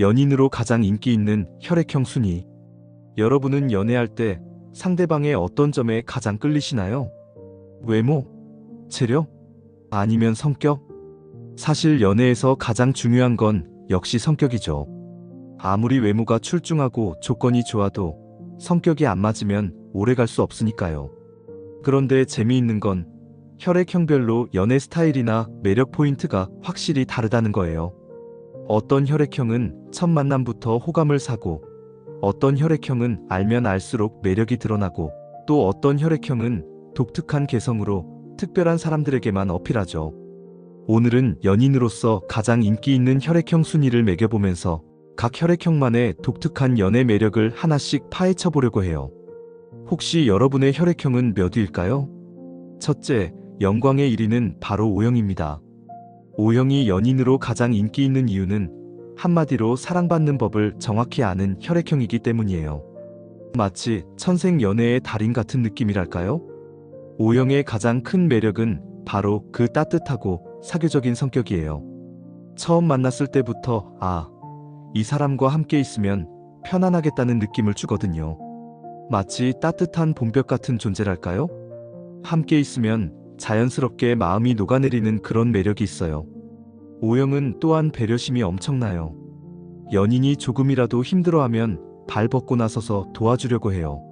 연인으로 가장 인기 있는 혈액형 순위. 여러분은 연애할 때 상대방의 어떤 점에 가장 끌리시나요? 외모? 체력? 아니면 성격? 사실 연애에서 가장 중요한 건 역시 성격이죠. 아무리 외모가 출중하고 조건이 좋아도 성격이 안 맞으면 오래 갈 수 없으니까요. 그런데 재미있는 건 혈액형별로 연애 스타일이나 매력 포인트가 확실히 다르다는 거예요. 어떤 혈액형은 첫 만남부터 호감을 사고, 어떤 혈액형은 알면 알수록 매력이 드러나고, 또 어떤 혈액형은 독특한 개성으로 특별한 사람들에게만 어필하죠. 오늘은 연인으로서 가장 인기 있는 혈액형 순위를 매겨보면서 각 혈액형만의 독특한 연애 매력을 하나씩 파헤쳐 보려고 해요. 혹시 여러분의 혈액형은 몇 위일까요? 첫째, 영광의 1위는 바로 O형입니다. O형이 연인으로 가장 인기 있는 이유는 한마디로 사랑받는 법을 정확히 아는 혈액형이기 때문이에요. 마치 천생 연애의 달인 같은 느낌이랄까요? O형의 가장 큰 매력은 바로 그 따뜻하고 사교적인 성격이에요. 처음 만났을 때부터 아, 이 사람과 함께 있으면 편안하겠다는 느낌을 주거든요. 마치 따뜻한 봄볕 같은 존재랄까요? 함께 있으면 자연스럽게 마음이 녹아내리는 그런 매력이 있어요. 오영은 또한 배려심이 엄청나요. 연인이 조금이라도 힘들어하면 발 벗고 나서서 도와주려고 해요.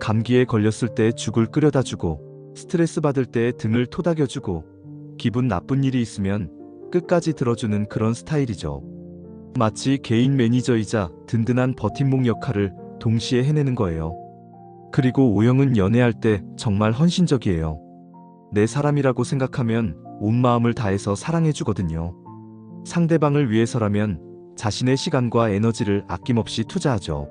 감기에 걸렸을 때 죽을 끓여다 주고, 스트레스 받을 때 등을 토닥여 주고, 기분 나쁜 일이 있으면 끝까지 들어주는 그런 스타일이죠. 마치 개인 매니저이자 든든한 버팀목 역할을 동시에 해내는 거예요. 그리고 오영은 연애할 때 정말 헌신적이에요. 내 사람이라고 생각하면 온 마음을 다해서 사랑해주거든요. 상대방을 위해서라면 자신의 시간과 에너지를 아낌없이 투자하죠.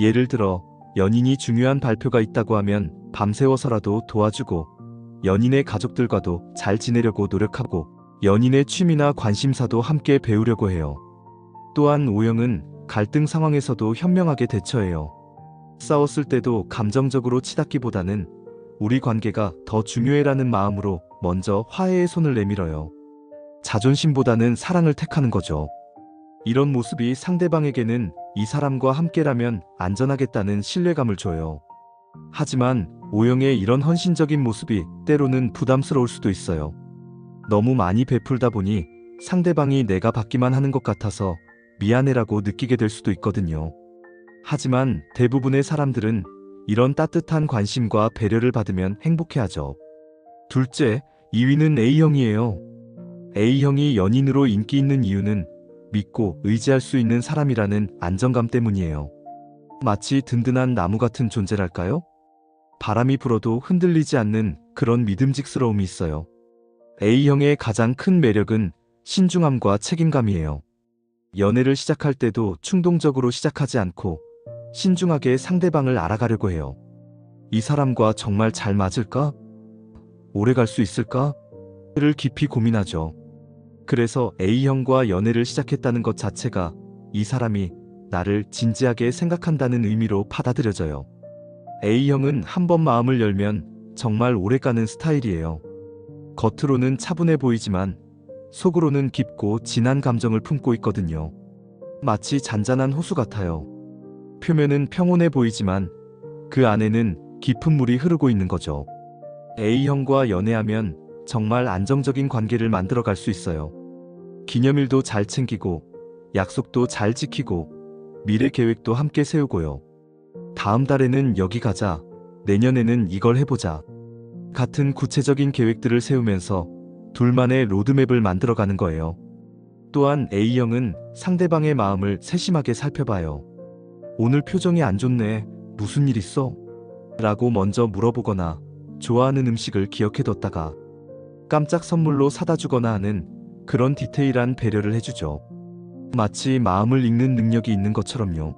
예를 들어, 연인이 중요한 발표가 있다고 하면 밤새워서라도 도와주고, 연인의 가족들과도 잘 지내려고 노력하고, 연인의 취미나 관심사도 함께 배우려고 해요. 또한 오영은 갈등 상황에서도 현명하게 대처해요. 싸웠을 때도 감정적으로 치닫기보다는 우리 관계가 더 중요해라는 마음으로 먼저 화해의 손을 내밀어요. 자존심보다는 사랑을 택하는 거죠. 이런 모습이 상대방에게는 이 사람과 함께라면 안전하겠다는 신뢰감을 줘요. 하지만 오영의 이런 헌신적인 모습이 때로는 부담스러울 수도 있어요. 너무 많이 베풀다 보니 상대방이 내가 받기만 하는 것 같아서 미안해라고 느끼게 될 수도 있거든요. 하지만 대부분의 사람들은 이런 따뜻한 관심과 배려를 받으면 행복해하죠. 둘째, 2위는 A형이에요. A형이 연인으로 인기 있는 이유는 믿고 의지할 수 있는 사람이라는 안정감 때문이에요. 마치 든든한 나무 같은 존재랄까요? 바람이 불어도 흔들리지 않는 그런 믿음직스러움이 있어요. A형의 가장 큰 매력은 신중함과 책임감이에요. 연애를 시작할 때도 충동적으로 시작하지 않고 신중하게 상대방을 알아가려고 해요. 이 사람과 정말 잘 맞을까? 오래 갈 수 있을까? 를 깊이 고민하죠. 그래서 A형과 연애를 시작했다는 것 자체가 이 사람이 나를 진지하게 생각한다는 의미로 받아들여져요. A형은 한 번 마음을 열면 정말 오래 가는 스타일이에요. 겉으로는 차분해 보이지만 속으로는 깊고 진한 감정을 품고 있거든요. 마치 잔잔한 호수 같아요. 표면은 평온해 보이지만 그 안에는 깊은 물이 흐르고 있는 거죠. A형과 연애하면 정말 안정적인 관계를 만들어 갈 수 있어요. 기념일도 잘 챙기고, 약속도 잘 지키고, 미래 계획도 함께 세우고요. 다음 달에는 여기 가자, 내년에는 이걸 해보자. 같은 구체적인 계획들을 세우면서 둘만의 로드맵을 만들어 가는 거예요. 또한 A형은 상대방의 마음을 세심하게 살펴봐요. 오늘 표정이 안 좋네. 무슨 일 있어? 라고 먼저 물어보거나 좋아하는 음식을 기억해뒀다가 깜짝 선물로 사다 주거나 하는 그런 디테일한 배려를 해주죠. 마치 마음을 읽는 능력이 있는 것처럼요.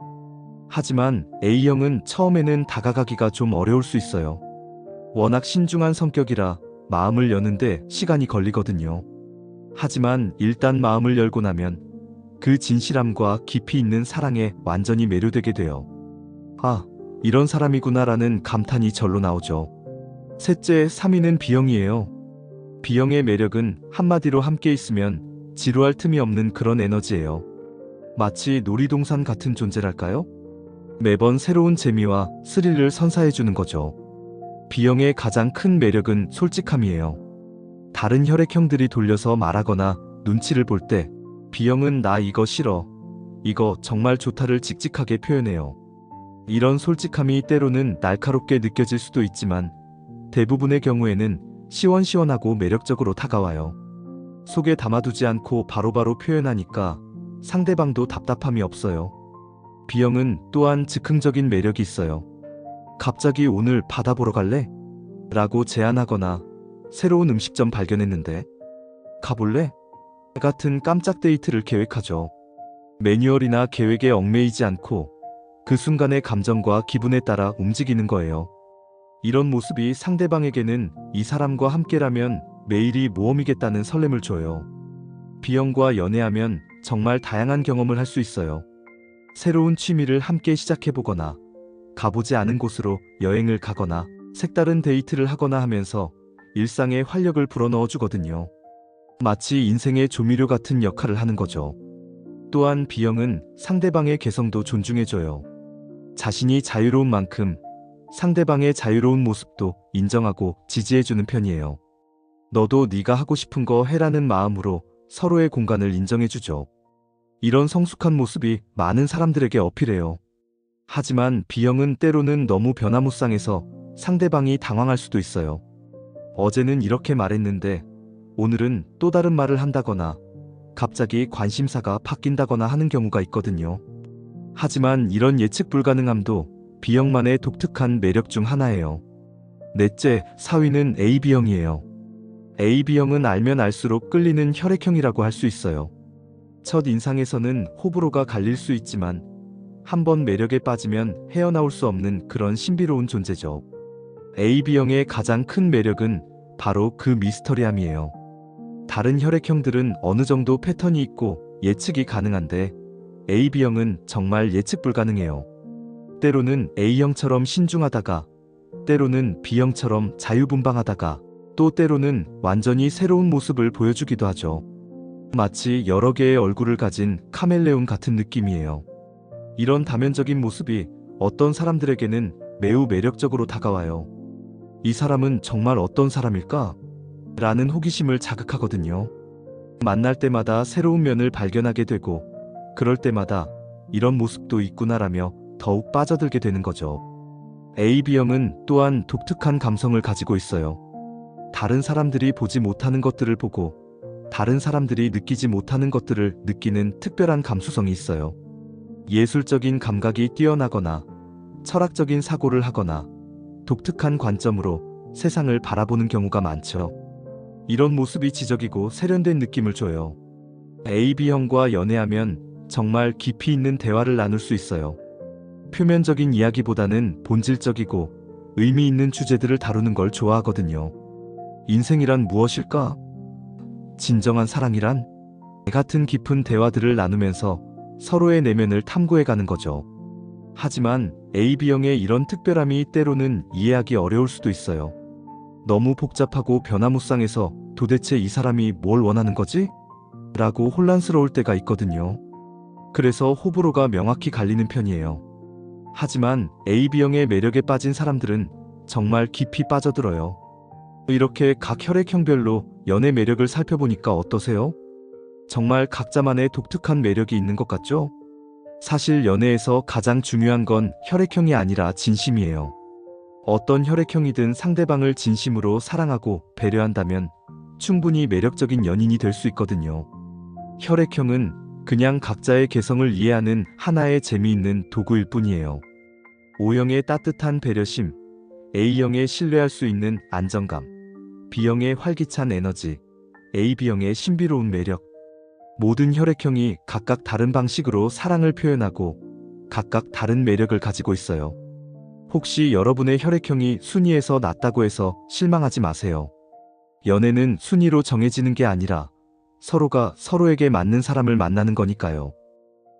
하지만 A형은 처음에는 다가가기가 좀 어려울 수 있어요. 워낙 신중한 성격이라 마음을 여는데 시간이 걸리거든요. 하지만 일단 마음을 열고 나면 그 진실함과 깊이 있는 사랑에 완전히 매료되게 돼요. 아, 이런 사람이구나라는 감탄이 절로 나오죠. 셋째, 3위는 B형이에요. B형의 매력은 한마디로 함께 있으면 지루할 틈이 없는 그런 에너지예요. 마치 놀이동산 같은 존재랄까요? 매번 새로운 재미와 스릴을 선사해주는 거죠. B형의 가장 큰 매력은 솔직함이에요. 다른 혈액형들이 돌려서 말하거나 눈치를 볼 때 B형은 나 이거 싫어. 이거 정말 좋다를 직직하게 표현해요. 이런 솔직함이 때로는 날카롭게 느껴질 수도 있지만 대부분의 경우에는 시원시원하고 매력적으로 다가와요. 속에 담아두지 않고 바로바로 표현하니까 상대방도 답답함이 없어요. B형은 또한 즉흥적인 매력이 있어요. 갑자기 오늘 바다 보러 갈래? 라고 제안하거나 새로운 음식점 발견했는데 가볼래? 같은 깜짝 데이트를 계획하죠. 매뉴얼이나 계획에 얽매이지 않고 그 순간의 감정과 기분에 따라 움직이는 거예요. 이런 모습이 상대방에게는 이 사람과 함께라면 매일이 모험이겠다는 설렘을 줘요. B형과 연애하면 정말 다양한 경험을 할 수 있어요. 새로운 취미를 함께 시작해보거나 가보지 않은 곳으로 여행을 가거나 색다른 데이트를 하거나 하면서 일상에 활력을 불어넣어 주거든요. 마치 인생의 조미료 같은 역할을 하는 거죠. 또한 B형은 상대방의 개성도 존중해줘요. 자신이 자유로운 만큼 상대방의 자유로운 모습도 인정하고 지지해주는 편이에요. 너도 네가 하고 싶은 거 해라는 마음으로 서로의 공간을 인정해주죠. 이런 성숙한 모습이 많은 사람들에게 어필해요. 하지만 B형은 때로는 너무 변화무쌍해서 상대방이 당황할 수도 있어요. 어제는 이렇게 말했는데 오늘은 또 다른 말을 한다거나 갑자기 관심사가 바뀐다거나 하는 경우가 있거든요. 하지만 이런 예측 불가능함도 B형만의 독특한 매력 중 하나예요. 넷째, 4위는 AB형이에요. AB형은 알면 알수록 끌리는 혈액형이라고 할 수 있어요. 첫 인상에서는 호불호가 갈릴 수 있지만 한번 매력에 빠지면 헤어나올 수 없는 그런 신비로운 존재죠. AB형의 가장 큰 매력은 바로 그 미스터리함이에요. 다른 혈액형들은 어느 정도 패턴이 있고 예측이 가능한데 AB형은 정말 예측 불가능해요. 때로는 A형처럼 신중하다가 때로는 B형처럼 자유분방하다가 또 때로는 완전히 새로운 모습을 보여주기도 하죠. 마치 여러 개의 얼굴을 가진 카멜레온 같은 느낌이에요. 이런 다면적인 모습이 어떤 사람들에게는 매우 매력적으로 다가와요. 이 사람은 정말 어떤 사람일까? 라는 호기심을 자극하거든요. 만날 때마다 새로운 면을 발견하게 되고, 그럴 때마다 이런 모습도 있구나라며 더욱 빠져들게 되는 거죠. AB형은 또한 독특한 감성을 가지고 있어요. 다른 사람들이 보지 못하는 것들을 보고 다른 사람들이 느끼지 못하는 것들을 느끼는 특별한 감수성이 있어요. 예술적인 감각이 뛰어나거나 철학적인 사고를 하거나 독특한 관점으로 세상을 바라보는 경우가 많죠. 이런 모습이 지적이고 세련된 느낌을 줘요. AB형과 연애하면 정말 깊이 있는 대화를 나눌 수 있어요. 표면적인 이야기보다는 본질적이고 의미 있는 주제들을 다루는 걸 좋아하거든요. 인생이란 무엇일까? 진정한 사랑이란? 같은 깊은 대화들을 나누면서 서로의 내면을 탐구해 가는 거죠. 하지만 AB형의 이런 특별함이 때로는 이해하기 어려울 수도 있어요. 너무 복잡하고 변화무쌍해서 도대체 이 사람이 뭘 원하는 거지? 라고 혼란스러울 때가 있거든요. 그래서 호불호가 명확히 갈리는 편이에요. 하지만 AB형의 매력에 빠진 사람들은 정말 깊이 빠져들어요. 이렇게 각 혈액형별로 연애 매력을 살펴보니까 어떠세요? 정말 각자만의 독특한 매력이 있는 것 같죠? 사실 연애에서 가장 중요한 건 혈액형이 아니라 진심이에요. 어떤 혈액형이든 상대방을 진심으로 사랑하고 배려한다면 충분히 매력적인 연인이 될 수 있거든요. 혈액형은 그냥 각자의 개성을 이해하는 하나의 재미있는 도구일 뿐이에요. O형의 따뜻한 배려심, A형의 신뢰할 수 있는 안정감, B형의 활기찬 에너지, AB형의 신비로운 매력. 모든 혈액형이 각각 다른 방식으로 사랑을 표현하고 각각 다른 매력을 가지고 있어요. 혹시 여러분의 혈액형이 순위에서 낮다고 해서 실망하지 마세요. 연애는 순위로 정해지는 게 아니라 서로가 서로에게 맞는 사람을 만나는 거니까요.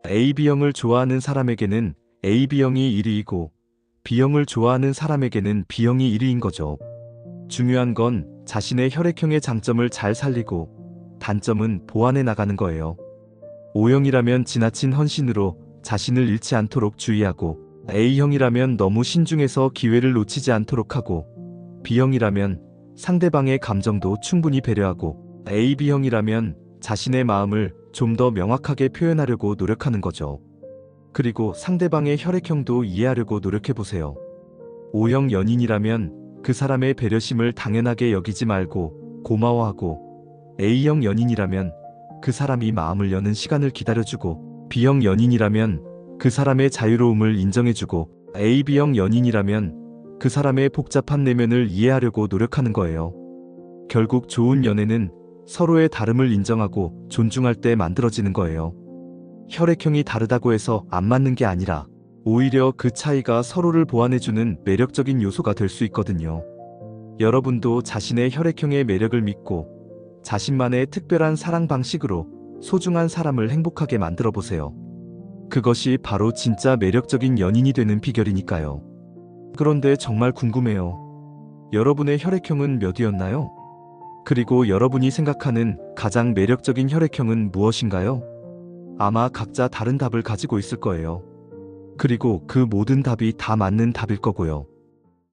AB형을 좋아하는 사람에게는 AB형이 1위이고 B형을 좋아하는 사람에게는 B형이 1위인 거죠. 중요한 건 자신의 혈액형의 장점을 잘 살리고 단점은 보완해 나가는 거예요. O형이라면 지나친 헌신으로 자신을 잃지 않도록 주의하고 A형이라면 너무 신중해서 기회를 놓치지 않도록 하고 B형이라면 상대방의 감정도 충분히 배려하고 AB형이라면 자신의 마음을 좀 더 명확하게 표현하려고 노력하는 거죠. 그리고 상대방의 혈액형도 이해하려고 노력해 보세요. O형 연인이라면 그 사람의 배려심을 당연하게 여기지 말고 고마워하고 A형 연인이라면 그 사람이 마음을 여는 시간을 기다려주고 B형 연인이라면 그 사람의 자유로움을 인정해주고 AB형 연인이라면 그 사람의 복잡한 내면을 이해하려고 노력하는 거예요. 결국 좋은 연애는 서로의 다름을 인정하고 존중할 때 만들어지는 거예요. 혈액형이 다르다고 해서 안 맞는 게 아니라 오히려 그 차이가 서로를 보완해주는 매력적인 요소가 될 수 있거든요. 여러분도 자신의 혈액형의 매력을 믿고 자신만의 특별한 사랑 방식으로 소중한 사람을 행복하게 만들어 보세요. 그것이 바로 진짜 매력적인 연인이 되는 비결이니까요. 그런데 정말 궁금해요. 여러분의 혈액형은 몇이었나요? 그리고 여러분이 생각하는 가장 매력적인 혈액형은 무엇인가요? 아마 각자 다른 답을 가지고 있을 거예요. 그리고 그 모든 답이 다 맞는 답일 거고요.